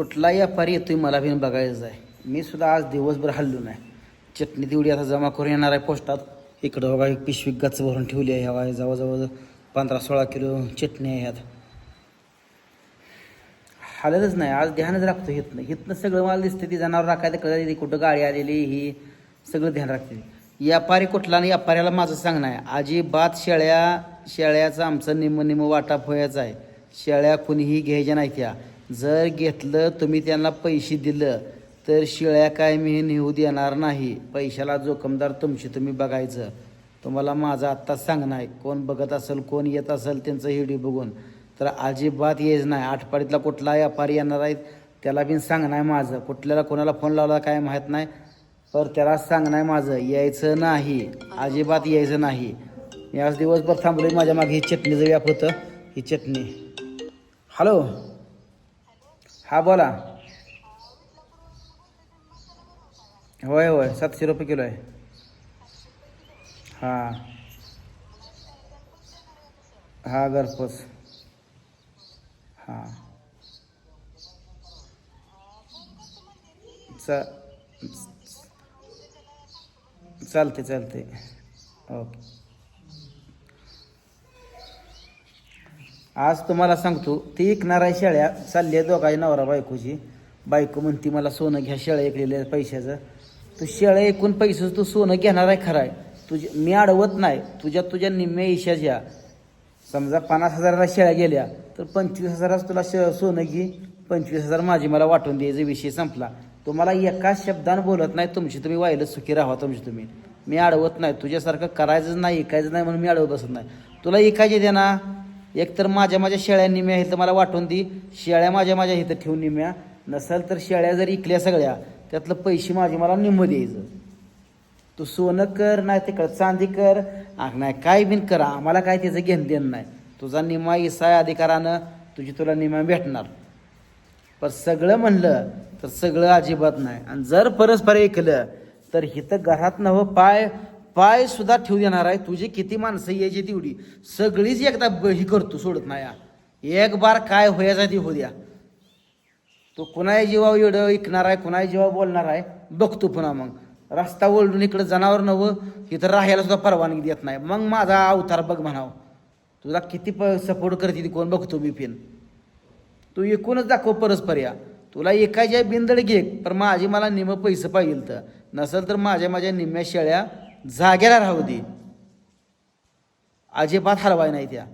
कुठलाही व्यापारी येतोय मला बिन बघायचं आहे मी सुद्धा आज दिवसभर हल्लो नाही. चटणी तेवढी आता जमा करून येणार आहे पोस्टात. इकडं बघा एक पिशवी गच्च भरून ठेवली आहे. हवा जवळजवळ पंधरा सोळा किलो चटणी आहे ह्यात हालतच नाही. आज ध्यानच राखतो हितनं. हितनं सगळं मला दिसतं ती जनावर राखायला कळलं कुठं गाडी आलेली ही सगळं ध्यान राखते व्यापारी कुठला आणि व्यापाऱ्याला माझं सांगणं आहे. अजिबात शेळ्या शेळ्याचं आमचं निम निम वाटाप व्हायचं आहे. शेळ्या कुणीही घ्यायच्या नाही त्या. जर घेतलं तुम्ही त्यांना पैसे दिलं तर शिळ्या काय मी नेऊ देणार नाही. पैशाला जोखमदार तुमची तुम्ही बघायचं. तुम्हाला माझं आत्ताच सांगणं आहे. कोण बघत असेल कोण येत असेल त्यांचं हिडी बघून. तर अजिबात यायचं नाही. आठपाडीतला कुठला व्यापारी येणार आहेत त्याला बिन सांगणं आहे माझं. कुठल्याला कोणाला फोन लावला काय माहीत नाही पर त्याला सांगणं आहे माझं. यायचं नाही. अजिबात यायचं नाही. मी आज दिवसभर थांबलो माझ्या मागे ही चटणीचं व्याप होतं. ही चटणी. हॅलो हा बोला. होय होय. सातशे रुपये किलो आहे. हां. हा घरपोच. हां. चा चालते चालते. ओके. आज तुम्हाला सांगतो ती ऐकणार आहे शेळ्या चालली आहे दोघाही नवरा बायकोची. बायको म्हणती मला सोनं घ्या शेळ्या ऐकलेल्या पैशाचं. तू शेळ्या ऐकून पैसे तू सोनं घेणार आहे खरं आहे. तुझ्या मी अडवत नाही. तुझ्या तुझ्या निम्म्या इशाच्या समजा पन्नास हजाराला शेळ्या गेल्या तर पंचवीस हजाराच तुला श सोनं घे. पंचवीस हजार माझी मला वाटून द्यायचा विषय संपला. तुम्हाला एका शब्दानं बोलत नाही तुमची तुम्ही व्हायला सुखी राहा तुमची तुम्ही. मी अडवत नाही. तुझ्यासारखं करायचंच नाही ऐकायचं नाही म्हणून मी अडवत बसत नाही. तुला ऐकायचे दे ना. एकतर माझ्या माझ्या शेळ्या निम्या आहेत तर मला वाटून दे. शेळ्या माझ्या माझ्या इथं ठेवून निम्या. नसेल तर शेळ्या जर इकल्या सगळ्या त्यातलं पैसे माझे मला निम्म द्यायचं. तू सोनं कर नाही तिकडं चांदी कर. नाही काय बिन कर आम्हाला काय त्याचं घेणं देणं नाही. तुझा निमा इसाय अधिकारानं तुझी तुला निमा भेटणार. पण सगळं म्हणलं तर सगळं अजिबात नाही. आणि जर परस्पर ऐकलं तर हिथं घरात नवं पाय पाय सुद्धा ठेवू देणार आहे. तुझी किती माणसं यायची तेवढी. सगळीच एकदा ब- ही करतो सोडत नाही या एक बार काय होयाचा ती हो द्या. तो कुणाही जीवा एवढं ऐकणार आहे कुणाही जीवा बोलणार आहे बघतो पुन्हा मग. रस्ता ओढून इकडं जनावर नवं इथं राहायला सुद्धा परवानगी देत नाही. मग माझा अवतार बघ म्हणावं. तुला किती प सपोर्ट करते ती कोण बघतो मी पिन. तू एकूणच दाखव परस्पर या. तुला एकाच्या बिंदड घे पण माझी मला निम पैसे पाहिजे तर. नसेल तर माझ्या माझ्या निम्म्या शेळ्या जाग्याला राहू दे. अजिबात हलवाय नाही त्या.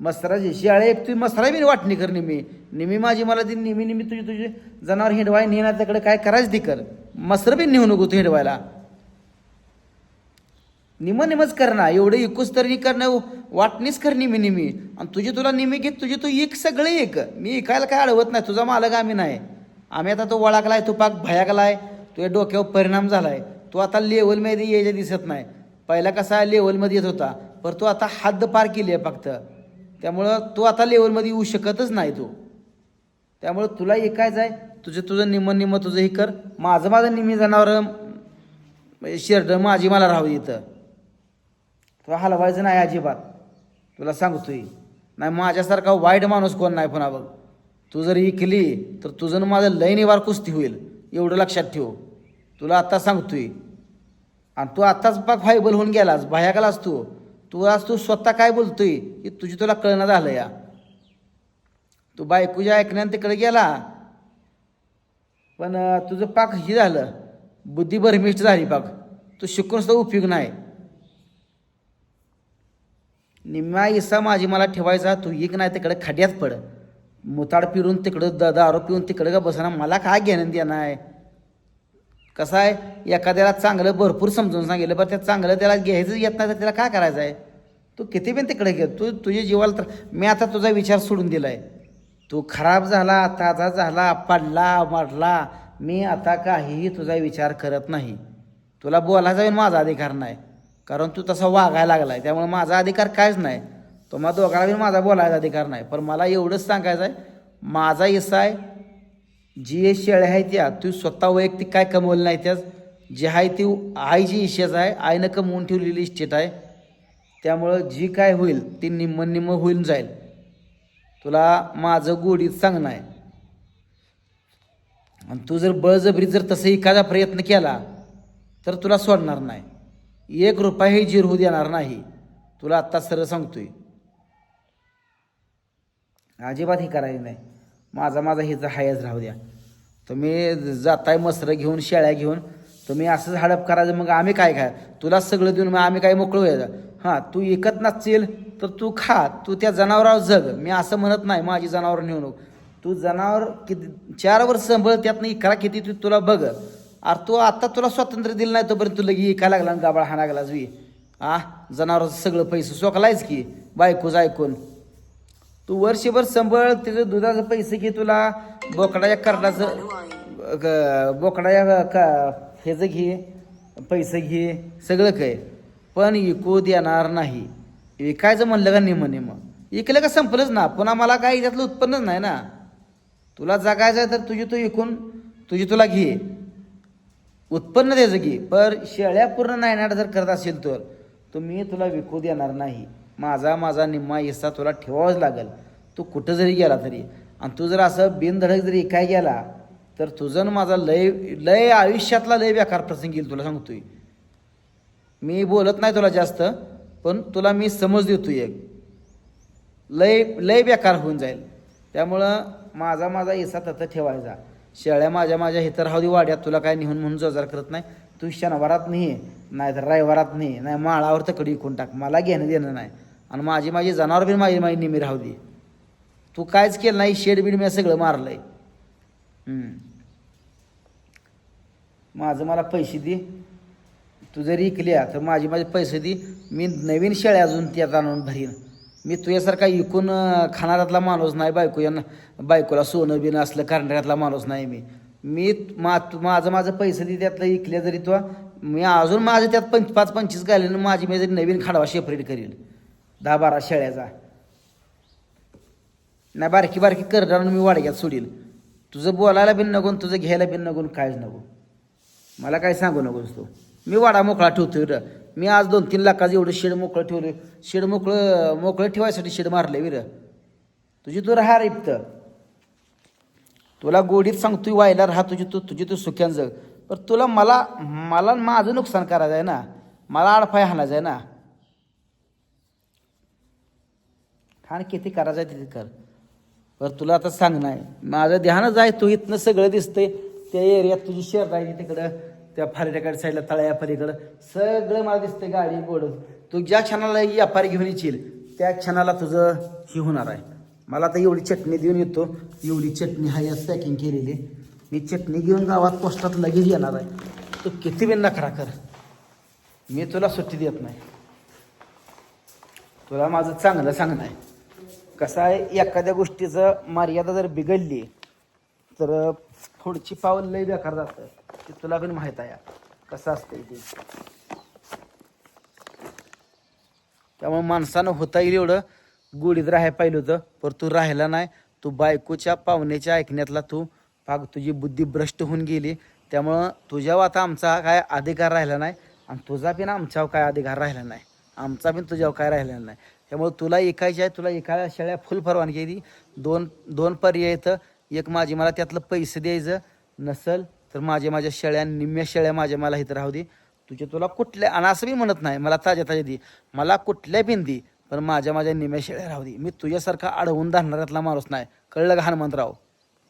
मसराची शेळ्या एक तुम्ही मसरा बी वाटणी कर निमी निमी माझी मला ती निमी निमी तुझी तुझी जनावर हिंडवाय नेणार त्याकडे काय करायचं ती कर मसर बी नेऊ नको तू हिंडवायला. निम निमच कर ना एवढं एकूच तरी करणं वाटणीच कर निमी निमी आणि तुझी तुला निमी घेत तुझी तू एक सगळे एक. मी ऐकायला काय अडवत नाही तुझा मालक आम्ही नाही. आम्ही आता तो वळाकलाय तू पाक भयाकलाय तुझ्या डोक्यावर परिणाम झालाय. तू आता लेवलमध्ये यायच्या दिसत नाही. पहिला कसा लेवलमध्ये येत होता पर तू आता हद्द पार केली आहे फक्त. त्यामुळं तू आता लेवलमध्ये येऊ शकतच नाही तो. त्यामुळं तुला ऐकायचं आहे तुझं तुझं निम्म निम्म तुझं हे कर. माझं माझं निम्मी जनावर म्हणजे शेरड माझी मला राहू इथं. तुला हलवायचं नाही अजिबात. तुला सांगतोय. नाही माझ्यासारखा वाईट माणूस कोण नाही पुन्हा बघ. तू जर इकली तर तुझं माझं लय निवार कुस्ती होईल. एवढं लक्षात ठेव. तुला आत्ता सांगतोय. आणि तू आत्ताच पाक फायबल होऊन गेलास भयाकालास तू. तू आज तू स्वतः काय बोलतोय की तुझी तुला कळणं झालं या. तू बायकोच्या ऐकण्यानं तिकडे गेला पण तुझं पाक हे झालं. बुद्धी भरमिष्ट झाली पाक. तू शिकून सुद्धा उपयोग नाही. निम्मा इसा माझी मला ठेवायचा तू एक नाही तिकडे खड्यात पड. मुताड पिरून तिकडं द दारू पिऊन तिकडं का बसणार मला काय घेणं देणं आहे कसं आहे? एखाद्याला चांगलं भरपूर समजून सांगितलं बरं त्या चांगलं त्याला घ्यायचं येत नाही तर त्याला काय करायचं आहे? तू किती पण तिकडे घे तू तुझ्या जीवाला तर मी आता तुझा विचार सोडून दिला आहे तू खराब झाला ताजा झाला पडला मरला मी आता काहीही तुझा विचार करत नाही. तुला बोलायचा येऊन माझा अधिकार नाही कारण तू तसा वागायला लागला आहे त्यामुळे माझा अधिकार कायच नाही. तो दोघांना बी माझा बोलायचा अधिकार नाही. पण मला एवढंच सांगायचं आहे माझा हिस्सा आहे जी शेळ्या आहेत त्या तू स्वतः वैयक्तिक काय कमवलं नाही त्याच जी आहे ती आईची इशेच आहे आईनं कमवून ठेवलेली इस्टेट आहे. त्यामुळं जी काय होईल ती निम्म निम्म होईल जाईल. तुला माझं गोडीत सांगणं आहे. आणि तू जर बळजबरी जर तसं एखादा प्रयत्न केला तर तुला सोडणार नाही. एक रुपयाही जिरवू देणार नाही. तुला आत्ता सरळ सांगतोय. अजिबात ही करायची नाही. माझा माझा हिचा हायच राहू द्या. तुम्ही जाताय मसरं घेऊन शेळ्या घेऊन तुम्ही असंच हडप करायचं मग आम्ही काय काय तुला सगळं देऊन मग आम्ही काय मोकळं व्हायचं? हां तू एकत नसशील तर तू खा. तू त्या जनावरावर जग. मी असं म्हणत नाही माझी जनावर नेऊ तू जनावर किती चार वर्ष संभळ त्यातनं इकरा किती तू तुला बघ. अरे तू आता तुला स्वातंत्र्य दिलं नाही तोपर्यंत तुला लगी इका लागला आणि गाबाळ हा लागलाच वी आ? जनावराचं सगळं पैसे सोकलायच की बायकोच ऐकून. तू वर्षभर संभळ तिचं दुधाचं पैसे घे तुला बोकडाच्या कर्णाचं ग- बोकडाच्या का ह्याचं घे पैसे घे सगळं काय पण विकू देणार नाही. विकायचं म्हणलं का निम निम इकलं का संपलंच ना? पुन्हा मला काय याच्यातलं उत्पन्नच नाही ना? तुला जगायचं तर तुझी तू विकून तुझी तुला घे. उत्पन्न द्यायचं घे. पर शेळ्या पूर्ण नायनाट जर करत असेल तर तुम्ही मी तुला विकू देणार नाही. माझा माझा निम्मा हिस्सा तुला ठेवावाच लागेल. तू कुठं जरी गेला तरी. आणि तू जर असं बिनधडक जरी काय गेला तर तुझं माझा लय लय आयुष्यातला लय बेकार प्रसंग येईल तुला सांगतोय. मी बोलत नाही तुला जास्त पण तुला मी समज देतो एक. लय लय बेकार होऊन जाईल. त्यामुळं माझा माझा हिस्सा तथं ठेवायचा. शेळ्या माझ्या माझ्या हितर राहू वाड्यात तुला काय निहून म्हणून जोजार करत नाही. तू शनिवारात नाही नाही तर रविवारात नाही नाही माळावर तकडी विकून टाक. मला घेणं देणं नाही. आणि माझी माझी जनावर बी माझी माझी निमी राहू दे. तू कायच केलं नाही शेड बीड मी सगळं मारलं आहे माझं मला पैसे दे. तू जरी इकल्या तर माझे माझे पैसे दे. मी नवीन शेळ्या अजून त्यात आणून भरीन. मी तुझ्यासारखा इकून खाणाऱ्यातला माणूस नाही बायको यांना बायकोला सोनं बिनं असलं करणाऱ्यातला माणूस नाही मी. मी मा तू- माझं माझं पैसे दे त्यातलं इकल्या जरी तो मी अजून माझं त्यात पंच पाच पंचवीस घालेन माझी मी जरी नवीन खाडवा सेपरेट करील दहा बारा शेळ्याचा नाही बारकी बारकी करणार मी वाडग्यात सोडील. तुझं बोलायला बिन नको तुझं घ्यायला बिन नको काहीच नको. मला काय सांगू नकोस तू. मी वाडा मोकळा ठेवतो र मी आज दोन तीन लाखाचं एवढं शेड मोकळं ठेवलं. शेड मोकळं मोकळं ठेवायसाठी शेड मारले विर तुझी तू राहा रिप्त तुला गोडीत सांगतोय व्हायला राहा तुझी तू तुझी तू सुख्यान जग. पण तुला मला मला माझं नुकसान करायचं आहे ना. मला आडफाय हाणायचं आहे ना. ठाण किती करायचं आहे तिथे कर. बरं तुला आता सांगणं आहे माझं ध्यानच आहे तू इथनं सगळं दिसतंय त्या एरियात तुझी शहर आहे तिकडं त्या फारीट्याकडे साईडला तळ्या पलीकडं सगळं मला दिसतंय गाडी गोड तू ज्या क्षणाला व्यापारी घेऊन येशील त्या क्षणाला तुझं ही होणार आहे. मला आता एवढी चटणी देऊन येतो एवढी चटणी हा यात पॅकिंग केलेली. मी चटणी घेऊन गावात पोस्टात लगेच येणार आहे. तू किती वेळ नखरा कर. मी तुला सुट्टी देत नाही. तुला माझं चांगलं सांगणं आहे. कसं आहे? एखाद्या गोष्टीचं मर्यादा जर बिघडली तर पुढची पाऊल लय बेकार जातं. ते तुला पण माहीत आहे. कसं असतं ते? त्यामुळे माणसानं होता येईल एवढं. गोडीत राहाय पाहिलं होतं पर तू राहिला नाही. तू बायकोच्या पाहुण्याच्या ऐकण्यातला तू भाग. तुझी बुद्धी भ्रष्ट होऊन गेली. त्यामुळं तुझ्यावर आता आमचा काय अधिकार राहिला नाही. आणि तुझा पण आमच्यावर काय अधिकार राहिला नाही. आमचा पण तुझ्यावर काय राहिलेला नाही. त्यामुळे तुला ऐकायची आहे तुला एका शेळ्या फुल परवानगी दी दोन दोन पर्याय येतं एक माझी मला त्यातलं पैसे द्यायचं नसल तर माझ्या माझ्या शेळ्या निम्म्या शेळ्या माझ्या मला इथं राहू दे. तुझे तुला कुठल्या आणि असं मी म्हणत नाही मला ताज्या ताज्या दे. मला कुठल्या बिंदी पण माझ्या माझ्या निम्या शेळ्या राहू दे. मी तुझ्यासारखा अडवून धरणाऱ्यातला माणूस नाही. कळलं का हनुमंतराव?